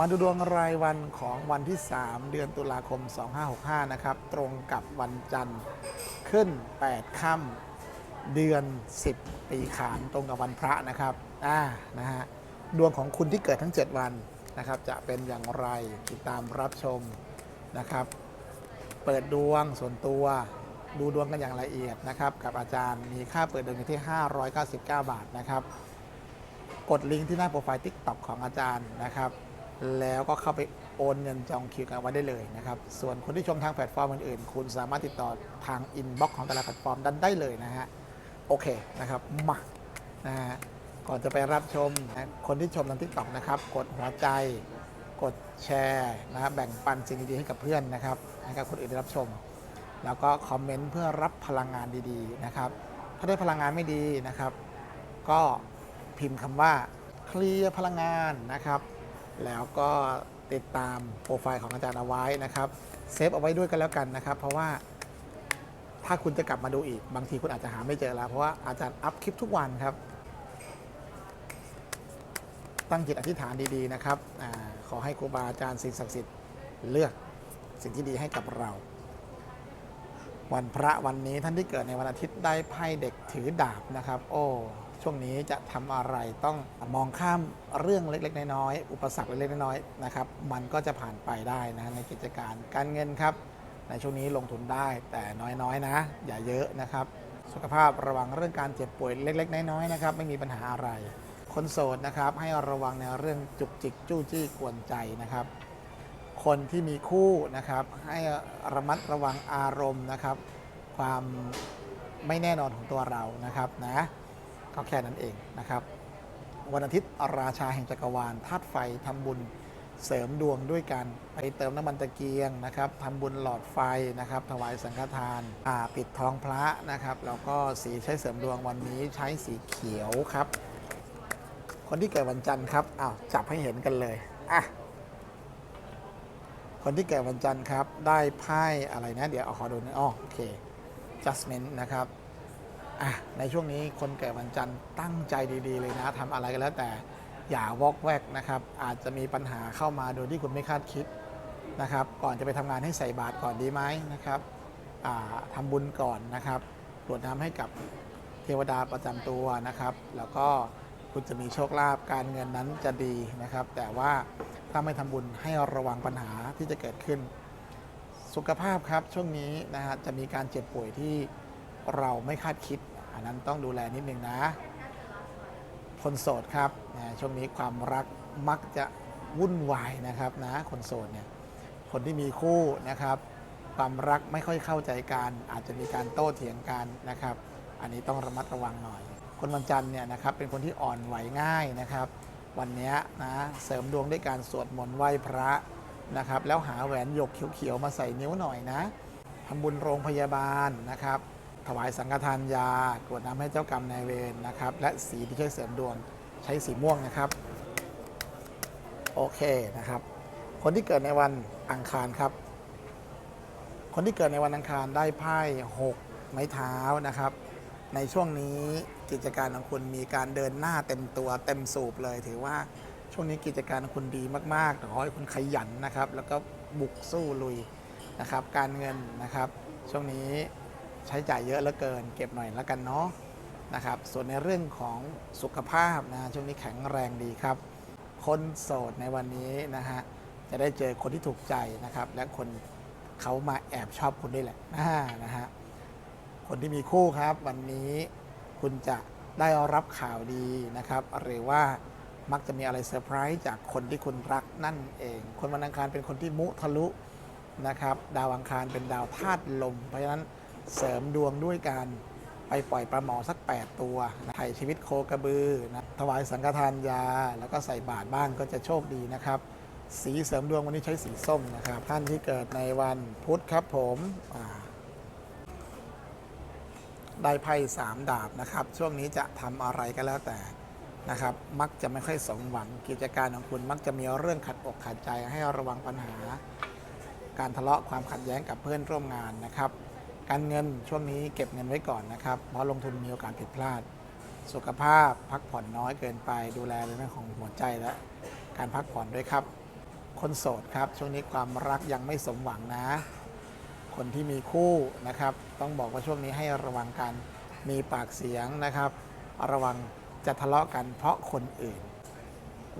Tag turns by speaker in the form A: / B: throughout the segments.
A: มาดูดวงรายวันของวันที่ 3 เดือนตุลาคม 2565 นะครับ ตรงกับวันจันทร์ขึ้น 8 ค่ำเดือน 10 ปีขานตรงกับวันพระนะครับอ่านะฮะดวงของคุณที่เกิดทั้ง 7 วันนะครับ จะเป็นอย่างไรติดตามรับชมนะครับ เปิดดวงส่วนตัวดูดวงกันอย่างละเอียดนะครับ กับอาจารย์มีค่าเปิดดวงอยู่ที่ 599 บาทนะครับ กดลิงก์ที่หน้าโปรไฟล์ TikTok ของอาจารย์นะครับ แล้วก็เข้าไปโอนเงินจองคิวกันไว้ได้เลยนะครับ ส่วนคนที่ชมทางแพลตฟอร์มอื่นๆ คุณสามารถติดต่อทางอินบ็อกซ์ของแต่ละแพลตฟอร์มดันได้เลยนะฮะ โอเคนะครับ มานะฮะก่อนจะไปรับชมนะคนที่ชมทาง TikTok นะครับ กดหัวใจ กดแชร์นะบแบ่งปันสิ่งดีๆให้กับเพื่อนนะครับ ให้กับคนอื่นได้รับชม แล้วก็คอมเมนต์เพื่อรับพลังงานดีๆนะครับ ถ้าได้พลังงานไม่ดีนะครับ ก็พิมพ์คำว่าเคลียร์พลังงานนะครับ แล้วก็ติดตามโปรไฟล์ของอาจารย์เอาไว้นะครับเซฟเอาไว้ด้วยกันแล้วกันนะครับ เพราะว่าถ้าคุณจะกลับมาดูอีก บางทีคุณอาจจะหาไม่เจอแล้ว เพราะว่าอาจารย์อัพคลิปทุกวันครับ ตั้งจิตอธิษฐานดีๆนะครับอขอให้ครูบาอาจารย์สิ่งศักดิ์สิทธิ์เลือกสิ่งที่ดีให้กับเรา วันพระวันนี้ท่านที่เกิดในวันอาทิตย์ได้ไพ่เด็กถือดาบนะครับ โอ้ ช่วงนี้จะทำอะไรต้องมองข้ามเรื่องเล็ก ๆ น้อยๆอุปสรรคเล็กๆน้อยๆนะครับมันก็จะผ่านไปได้นะในกิจการการเงินครับ ในช่วงนี้ลงทุนได้แต่น้อยๆนะ อย่าเยอะนะครับ สุขภาพระวังเรื่องการเจ็บป่วยเล็ก ๆ น้อยๆนะครับไม่มีปัญหาอะไร คนโสดนะครับให้ระวังในเรื่องจุกจิกจู้จี้กวนใจนะครับ คนที่มีคู่นะครับ ให้ระมัดระวังอารมณ์นะครับ ความไม่แน่นอนของตัวเรานะครับนะ ก็แค่นั้นเองนะครับ วันอาทิตย์ราชาแห่งจักรวาลธาตุไฟทำบุญเสริมดวงด้วยกันไปเติมน้ำมันตะเกียงนะครับทำบุญหลอดไฟนะครับ ถวายสังฆทานาปิดทองพระนะครับ แล้วก็สีใช้เสริมดวงวันนี้ใช้สีเขียวครับ คนที่เกิดวันจันทร์ครับอ้าวจับให้เห็นกันเลยอะคนที่เกิดวันจันทร์ครับ ได้ไพ่อะไรนะ เดี๋ยวเอาขอดูนะอ๋อโอเค judgment นะครับ อะในช่วงนี้คนเกิดวันจันทร์ตั้งใจดีๆเลยนะทำอะไรก็แล้วแต่อย่าวอกแวกนะครับอาจจะมีปัญหาเข้ามาโดยที่คุณไม่คาดคิดนะครับ ก่อนจะไปทำงานให้ใส่บาตรก่อนดีไหมนะครับอ่าทำบุญก่อนนะครับกรวดน้ำให้กับเทวดาประจำตัวนะครับ แล้วก็คุณจะมีโชคลาภการเงินนั้นจะดีนะครับ แต่ว่าถ้าไม่ทำบุญให้ระวังปัญหาที่จะเกิดขึ้น สุขภาพครับช่วงนี้นะฮะจะมีการเจ็บป่วยที่เราไม่คาดคิด อันนั้นต้องดูแลนิดนึงนะ คนโสดครับนะช่วงนี้ความรักมักจะวุ่นวายนะครับนะคนโสดเนี่ยคนที่มีคู่นะครับ ความรักไม่ค่อยเข้าใจกันอาจจะมีการโต้เถียงกันนะครับ อันนี้ต้องระมัดระวังหน่อย คนวันจันทร์เนี่ยนะครับเป็นคนที่อ่อนไหวง่ายนะครับ วันนี้นะเสริมดวงด้วยการสวดมนต์ไหว้พระนะครับ แล้วหาแหวนหยกเขียวๆมาใส่นิ้วหน่อยนะทำบุญโรงพยาบาลนะครับ ถวายสังฆทานยากรวดน้ำให้เจ้ากรรมนายเวรนะครับ และสีที่ใช้เสริมดวงใช้สีม่วงนะครับ โอเคนะครับ คนที่เกิดในวันอังคารครับ คนที่เกิดในวันอังคารได้ไพ่หกไม้เท้านะครับ ในช่วงนี้กิจการของคุณมีการเดินหน้าเต็มตัวเต็มสูบเลย ถือว่าช่วงนี้กิจการของคุณดีมากๆขอให้คุณขยันนะครับ แล้วก็บุกสู้ลุยนะครับ การเงินนะครับ ช่วงนี้ ใช้จ่ายเยอะเหลือเกิน เก็บหน่อยแล้วกันเนาะนะครับ ส่วนในเรื่องของสุขภาพนะช่วงนี้แข็งแรงดีครับ คนโสดในวันนี้นะฮะจะได้เจอคนที่ถูกใจนะครับ และคนเขามาแอบชอบคุณด้วยแหละนะฮะคนที่มีคู่ครับ วันนี้คุณจะได้รับข่าวดีนะครับ หรือว่ามักจะมีอะไรเซอร์ไพรส์จากคนที่คุณรักนั่นเอง คนวันอังคารเป็นคนที่มุทะลุนะครับ ดาวอังคารเป็นดาวธาตุลม เพราะฉะนั้น เสริมดวงด้วยการไปปล่อยปลาหมอสัก 8 ตัวไถ่ชีวิตโคกระบือนะถวายสังฆทานยา แล้วก็ใส่บาตรบ้างก็จะโชคดีนะครับ สีเสริมดวงวันนี้ใช้สีส้มนะครับ ท่านที่เกิดในวันพุธครับผมได้ไพ่สามดาบนะครับ ช่วงนี้จะทำอะไรก็แล้วแต่นะครับ มักจะไม่ค่อยสมหวังกิจการของคุณมักจะมีเรื่องขัดอกขัดใจให้ระวังปัญหา การทะเลาะความขัดแย้งกับเพื่อนร่วมงานนะครับ การเงินช่วงนี้เก็บเงินไว้ก่อนนะครับ เพราะลงทุนมีโอกาสผิดพลาด สุขภาพพักผ่อนน้อยเกินไป ดูแลในเรื่องของหัวใจและการพักผ่อนด้วยครับ คนโสดครับ ช่วงนี้ความรักยังไม่สมหวังนะ คนที่มีคู่นะครับ ต้องบอกว่าช่วงนี้ให้ระวังกันมีปากเสียงนะครับ ระวังจะทะเลาะกันเพราะคนอื่น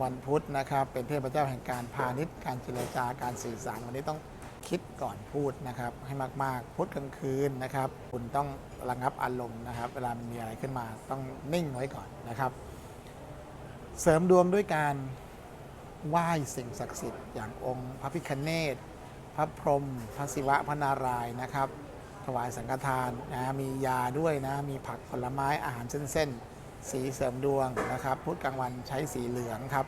A: วันพุธนะครับ เป็นเทพเจ้าแห่งการพาณิชย์การเจรจาการสื่อสารวันนี้ต้อง คิดก่อนพูดนะครับ ให้มากๆพุธกลางคืนนะครับ คุณต้องระงับอารมณ์นะครับ เวลามันมีอะไรขึ้นมาต้องนิ่งไว้ก่อนนะครับ เสริมดวงด้วยการไหว้สิ่งศักดิ์สิทธิ์อย่างองค์พระพิคเนศพระพรหมพระศิวะพระนารายณ์นะครับ ถวายสังฆทานนะมียาด้วยนะ มีผักผลไม้อาหารเส้นๆ สีเสริมดวงนะครับพุธกลางวันใช้สีเหลืองครับ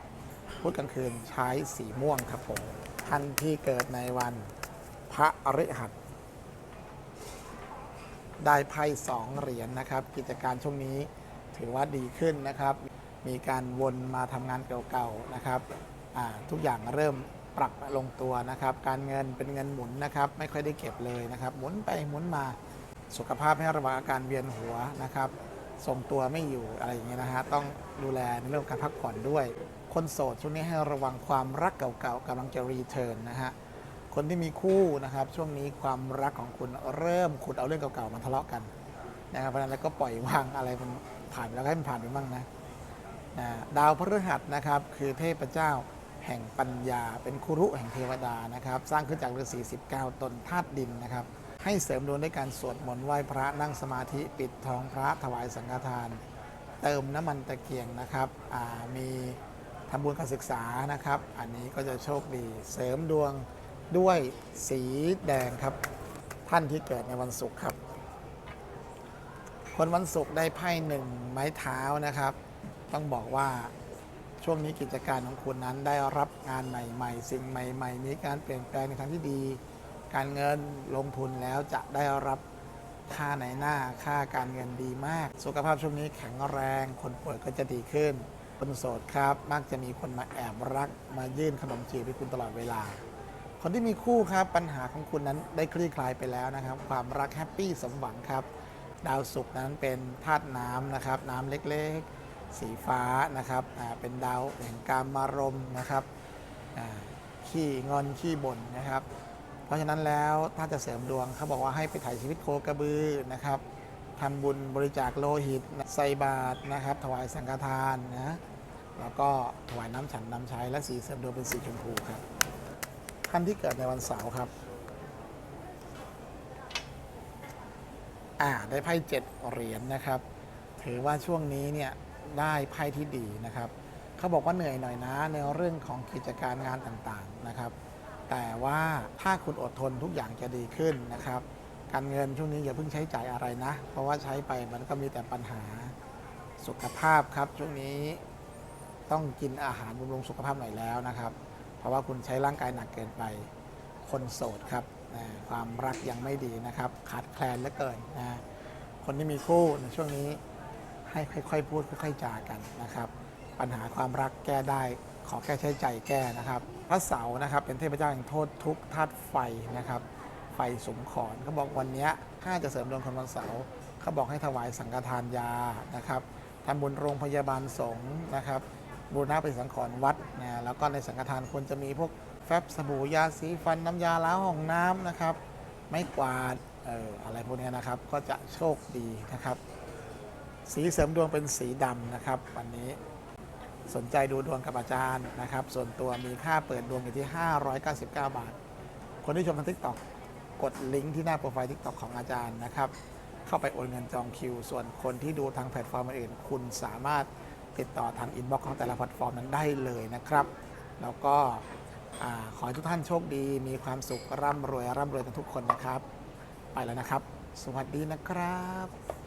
A: พุธกลางคืนใช้สีม่วงครับผมท่านที่เกิดในวัน พระอริหัสได้ไพ่สองเหรียญนะครับ กิจการช่วงนี้ถือว่าดีขึ้นนะครับ มีการวนมาทำงานเก่าๆนะครับทุกอย่างเริ่มปรับลงตัวนะครับ การเงินเป็นเงินหมุนนะครับ ไม่ค่อยได้เก็บเลยนะครับ หมุนไปหมุนมาสุขภาพให้ระวังอาการเวียนหัวนะครับทรงตัวไม่อยู่อะไรอย่างเงี้ยนะฮะต้องดูแลในเรื่องการพักผ่อนด้วย คนโสดช่วงนี้ให้ระวังความรักเก่าๆกำลังจะรีเทิร์นนะฮะ คนที่มีคู่นะครับ ช่วงนี้ความรักของคุณเริ่มขุดเอาเรื่องเก่าๆมาทะเลาะกันนะครับเพราะฉะนั้นแล้วก็ปล่อยวางอะไรมันผ่านไปแล้วให้มันผ่านไปบ้างนะนะดาวพฤหัสนะครับ คือเทพเจ้าแห่งปัญญา เป็นคุรุแห่งเทวดานะครับ สร้างขึ้นจากฤาษี19 ตนธาตุดินนะครับ ให้เสริมดวงด้วยการสวดมนต์ไหว้พระนั่งสมาธิปิดทองพระถวายสังฆทาน เติมน้ำมันตะเกียงนะครับมีทำบุญการศึกษานะครับ อันนี้ก็จะโชคดี เสริมดวง ด้วยสีแดงครับ ท่านที่เกิดในวันศุกร์ครับ คนวันศุกร์ได้ไพ่หนึ่งไม้เท้านะครับ ต้องบอกว่าช่วงนี้กิจการของคุณนั้นได้รับงานใหม่ๆ สิ่งใหม่ๆ มีการเปลี่ยนแปลงในทางที่ดี การเงินลงทุนแล้วจะได้รับค่าในหน้าค่าการเงินดีมาก สุขภาพช่วงนี้แข็งแรง คนป่วยก็จะดีขึ้นคนโสดครับ มักจะมีคนมาแอบรักมายื่นขนมจีบให้คุณตลอดเวลา คนที่มีคู่ครับปัญหาของคุณนั้นได้คลี่คลายไปแล้วนะครับ ความรักแฮปปี้สมหวังครับ ดาวศุกร์นั้นเป็นธาตุน้ำนะครับ น้ำเล็กๆ สีฟ้านะครับเป็นดาวแห่งการมารมนะครับขี้งอนขี้บ่นนะครับ เพราะฉะนั้นแล้วถ้าจะเสริมดวงเขาบอกว่าให้ไปถ่ายชีวิตโคกระบือนะครับทำบุญบริจาคโลหิตใส่บาตรนะครับ ถวายสังฆทานนะแล้วก็ถวายน้ำฉันน้ำใช้และสีเสริมดวงเป็นสีชมพูครับ ท่านที่เกิดในวันเสาร์ครับ อ่า ได้ไพ่เจ็ดเหรียญนะครับ ถือว่าช่วงนี้เนี่ยได้ไพ่ที่ดีนะครับ เขาบอกว่าเหนื่อยหน่อยนะในเรื่องของกิจการงานต่างๆนะครับ แต่ว่าถ้าคุณอดทนทุกอย่างจะดีขึ้นนะครับ การเงินช่วงนี้อย่าเพิ่งใช้จ่ายอะไรนะ เพราะว่าใช้ไปมันก็มีแต่ปัญหาสุขภาพครับช่วงนี้ต้องกินอาหารบำรุงสุขภาพหน่อยแล้วนะครับ เพราะว่าคุณใช้ร่างกายหนักเกินไป คนโสดครับนะความรักยังไม่ดีนะครับ ขาดแคลนเหลือเกินนะคนที่มีคู่ในช่วงนี้ให้ค่อยๆพูดค่อยๆจากันนะครับ ปัญหาความรักแก้ได้ขอแค่ใช้ใจแก้นะครับพระเสาร์นะครับเป็นเทพเจ้าแห่งโทษทุกธาตุไฟนะครับไฟสมขอนเขาบอกวันนี้ถ้าจะเสริมดวงคนวันเสาร์เขาบอกให้ถวายสังฆทานยานะครับทำบุญโรงพยาบาลสงฆ์นะครับ บูรณะเป็นสังขรณ์วัดนะแล้วก็ในสังฆทานควรจะมีพวกแฟบสบู่ยาสีฟันน้ำยาล้างห้องน้ำนะครับ ไม้กวาดเอ่ออะไรพวกนี้นะครับ ก็จะโชคดีนะครับ สีเสริมดวงเป็นสีดำนะครับ วันนี้สนใจดูดวงกับอาจารย์นะครับ ส่วนตัวมีค่าเปิดดวงอยู่ที่ 599 บาท คนที่ชมทางทิกตอกกดลิงก์ที่หน้าโปรไฟล์ทิกตอกของอาจารย์นะครับ เข้าไปโอนเงินจองคิว ส่วนคนที่ดูทางแพลตฟอร์มอื่น คุณสามารถ ติดต่อทางอินบ็อกซ์ของแต่ละแพลตฟอร์มนั้นได้เลยนะครับ แล้วก็ขอให้ทุกท่านโชคดี มีความสุขร่ำรวยร่ำรวยกันทุกคนนะครับ ไปแล้วนะครับ สวัสดีนะครับ